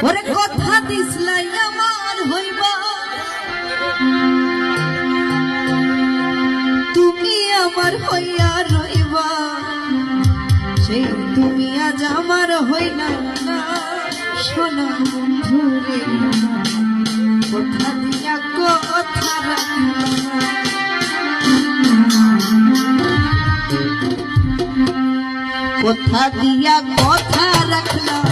কথা আমার হইবা। তুমি আমার হইয়া রইবা। সেই তুমি আজ আমার না। কথা দিয়া কথা দিয়া কথা রাখলাম।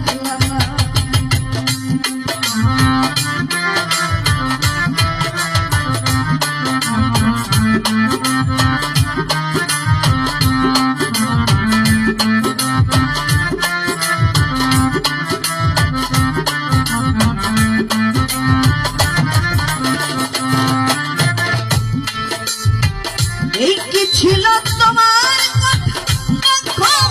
ঠিক ছিল তোমার কথা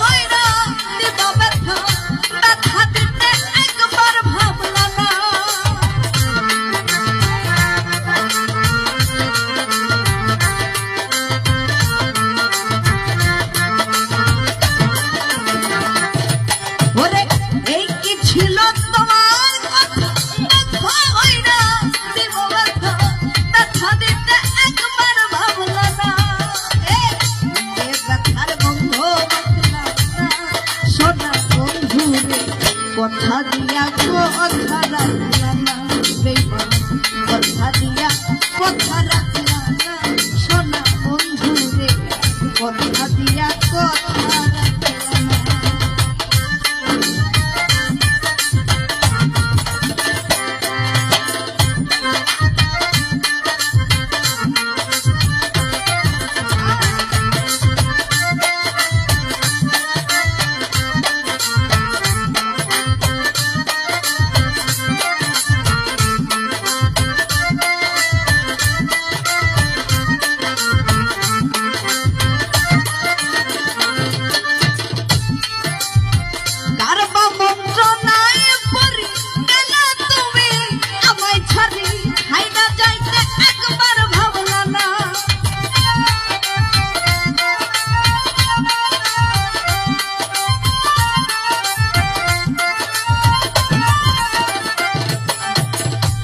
Bye.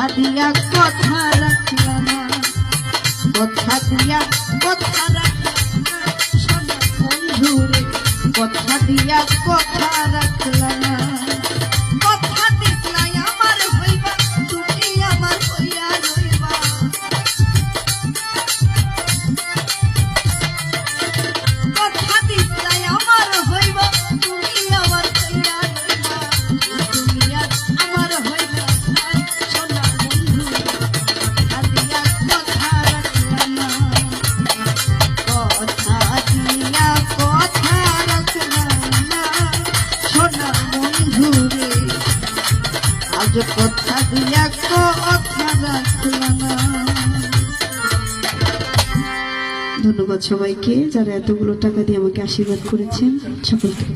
কথা দিয়া কথা রাখল না। কথা দিয়া কথা রাখল না। বন্ধুরে কথা দিয়া কথা রাখ আজ কথা দিয়া কথা ধন্যবাদ সবাইকে যারা এতগুলো টাকা দিয়ে আমাকে আশীর্বাদ করেছেন সকলকে।